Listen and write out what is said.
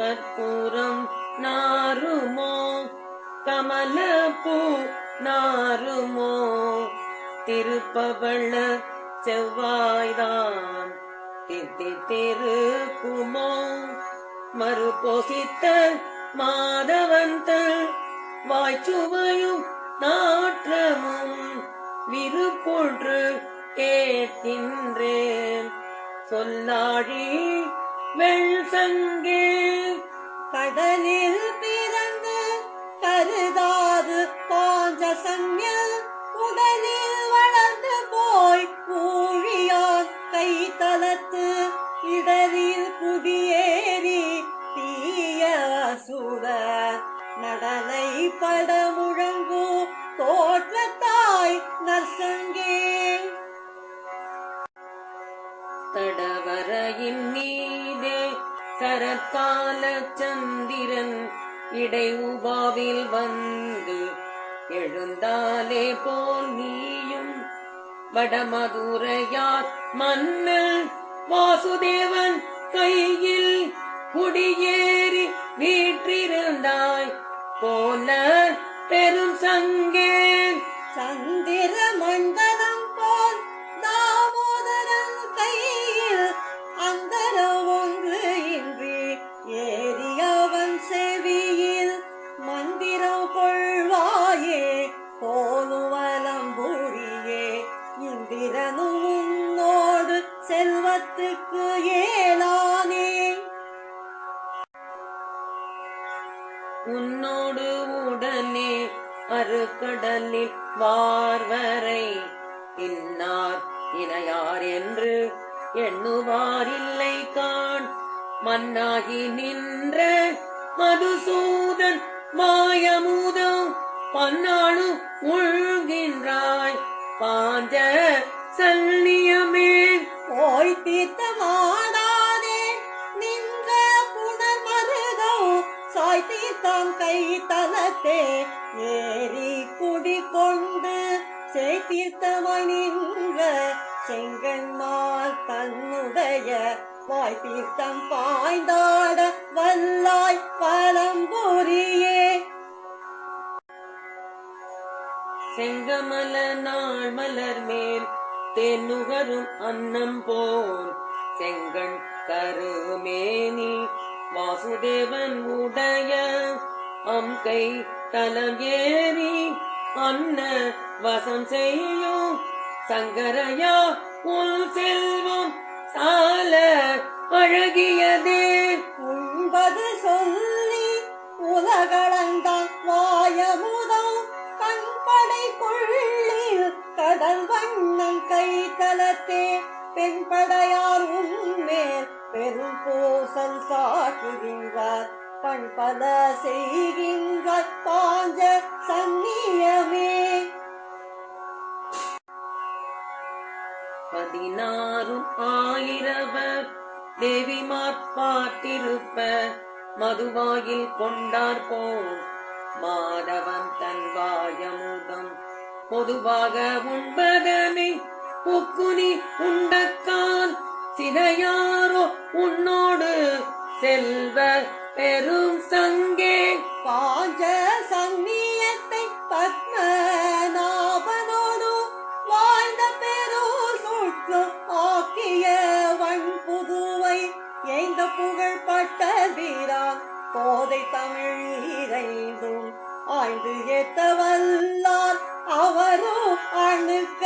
கற்பூரம் நாருமோ? கமலப்பூ நாருமோ? திருப்பவள செவ்வாய்தான். தித்தி திருக்குமோ மறுபோசித்த மாதவந்தல் வாய்ச்சுவையும் நாற்றமும் விருப்பொன்று கேட்கின்றேன். சொல்லாழி வெள் கடலில் பிறந்து கருதாது பாஞ்ச சங்க உடலில் வளர்ந்து போய் ஊழியான் கை தளத்து இடரில் குடியேறி தீய சுட நடனை பட முழங்கு தோற்றத்தாய் நர்சங்கே தடவரையின் நீ சரத்கால சந்திரன் இடை உபாவில் வந்து எழுந்தாலே போல் நீயும் வடமதுரையார் மன்னன் வாசுதேவன் கையில் குடியேறி வீற்றிருந்தாய் போல பெரும் சங்கே சந்திர செல்வத்துக்கு ஏலானே. உன்னோடு உடனே அருக்கடலில் வார்வரை இன்னார் இணையார் என்று எண்ணுவாரில்லை காண். மன்னாகி நின்ற மதுசூதன் மாயமுதம் பன்னாளும் உழ்கின்றாய். பாஞ்ச சல்லிய போய் தீர்த்தமாடாதே நின்ற புனர் மருதோ சாய் தீர்த்தம் கை தலத்தே ஏறி குடி கொண்டு செய் தீர்த்தமாய் நின்ற செங்கன்மால் தன்னுடைய வாய் தீர்த்தம் பாய்ந்தாட வல்லாய் பரம்பொரியே செங்கமல நாள் மலர் மேல் தென்னுகரும் அன்னம் போல். செங்கண் கருமேனி வாசுதேவன் உடைய அம்கை தலம் ஏறி அன்ன வசம் செய்யும். சங்கரையா உள் செல்வம் சால அழகியதே கடல் வண்ணம் கை தலத்தே பெண்படையார் உன்மேல் பெரும் போசல் சாட்டுகின்றார் பண்பல செய்கின்ற பாஞ்ச சந்நியமே. பதினாறும் ஆயிரவர் தேவிமார் பாட்டிருப்ப மதுவாயில் கொண்டார் போல். மாதவன் தன் வாயமுகம் பொதுவாக உண்பதனை புக்குனி உண்டக்கால் சிதையாரோ உன்னோடு செல்வ பெரும் சங்கே. பாஞ்ச சந்நியத்தை பத்மநாபனோடு வாழ்ந்த பெரு சுற்று ஆக்கிய வன் புதுவை எய்ந்த புகழ் பட்ட வீரா போதை தமிழ் இறைந்தும் ஆய்ந்து ஏத்தவல்ல அவரோ அணுக்கரே